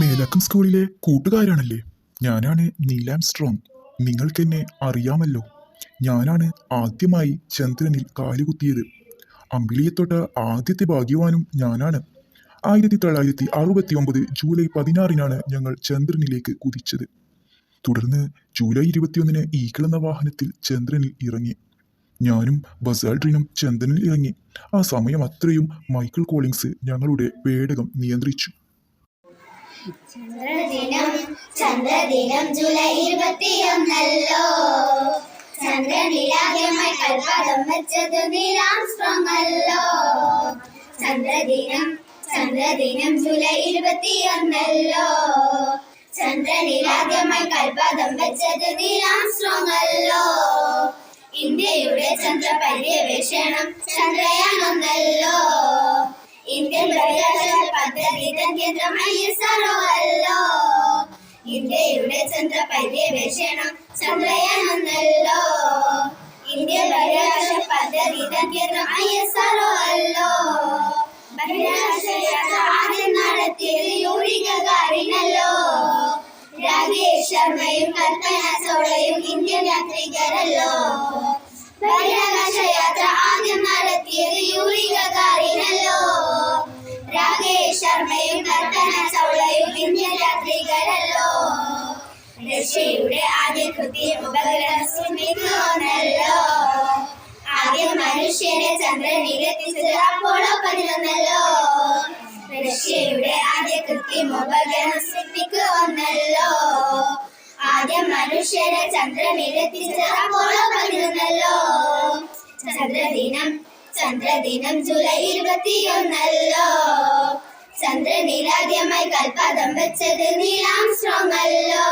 മേലക്കം സ്കൂളിലെ കൂട്ടുകാരാണല്ലേ? ഞാനാണ് നീലാം സ്ട്രോങ് നിങ്ങൾക്കെന്നെ അറിയാമല്ലോ. ഞാനാണ് ആദ്യമായി ചന്ദ്രനിൽ കാലുകുത്തിയത്. അമ്പിളിയെ തൊട്ട ആദ്യത്തെ ഭാഗ്യവാനും ഞാനാണ്. ആയിരത്തി തൊള്ളായിരത്തി അറുപത്തി ഒമ്പത് ജൂലൈ പതിനാറിനാണ് ഞങ്ങൾ ചന്ദ്രനിലേക്ക് കുതിച്ചത്. തുടർന്ന് ജൂലൈ ഇരുപത്തിയൊന്നിന് ഈഗിൾ എന്ന വാഹനത്തിൽ ചന്ദ്രനിൽ ഇറങ്ങി. ഞാനും ബസാൾഡ്രിനും ചന്ദ്രനിൽ ഇറങ്ങി. ആ സമയം അത്രയും മൈക്കിൾ കോളിങ്സ് ഞങ്ങളുടെ പേടകം നിയന്ത്രിച്ചു. ചന്ദ്രദിനം ചന്ദ്രദിനം ജൂലൈ ഇരുപത്തിയൊന്നല്ലോ ചന്ദ്രനിലാദ്യമായി കൽപ്പാദം വെച്ചത് നീലാം സ്ട്രോങ് അല്ലോ. ചന്ദ്രദിനം ചന്ദ്രദിനം ജൂലൈ ഇരുപത്തിയൊന്നല്ലോ ചന്ദ്രനിലാദ്യമായി കൽപ്പാദം വെച്ചത് നീലാം സ്ട്രോങ് അല്ലോ. ഇന്ത്യയുടെ ചന്ദ്ര പര്യവേഷണം ചന്ദ്രയാൻ ഇന്ത്യൻ ബഹിരാകാശ പദ്ധതി തൻ കേന്ദ്രം ISRO അല്ലോ ഇന്ത്യയുടെ ചന്ദ്ര പര്യവേഷണം ഇന്ത്യൻ ബഹിരാകാശ പദ്ധതി തൻ കേന്ദ്രം ISRO അല്ലോ ബഹിരാകാശ ആദ്യം നടത്തിയത് യൂറി ഗഗാറിനല്ലോ രാകേഷ് ശർമ്മയും കൽപ്പന ചോളയും ഇന്ത്യൻ യാത്രികരല്ലോ. ബഹിരാകാശ ഇന്ത്യൻ യാത്രികരല്ലോ റഷ്യയുടെ ആദ്യ കൃത്യം ഉപഗ്രഹം സ്പുട്നിക് ആദ്യം മനുഷ്യനെ ചന്ദ്രനിലെത്തിച്ചത് അപ്പോളോ പതിനൊന്നല്ലോ. റഷ്യയുടെ ആദ്യ കൃത്യം ഉപഗ്രഹം സ്പുട്നിക് ഒന്നല്ലോ ആദ്യം മനുഷ്യരെ ചന്ദ്രനിലെത്തിച്ചത് അപ്പോളോ പതിനൊന്നല്ലോ. ചന്ദ്രദിനം ചന്ദ്രദിനം ജൂലൈ ഇരുപത്തിയൊന്നല്ലോ. ചന്ദ്രനിലാദ്യമായി കൽപാദം വെച്ചത് നീലാം സ്ട്രോങ് അല്ലോ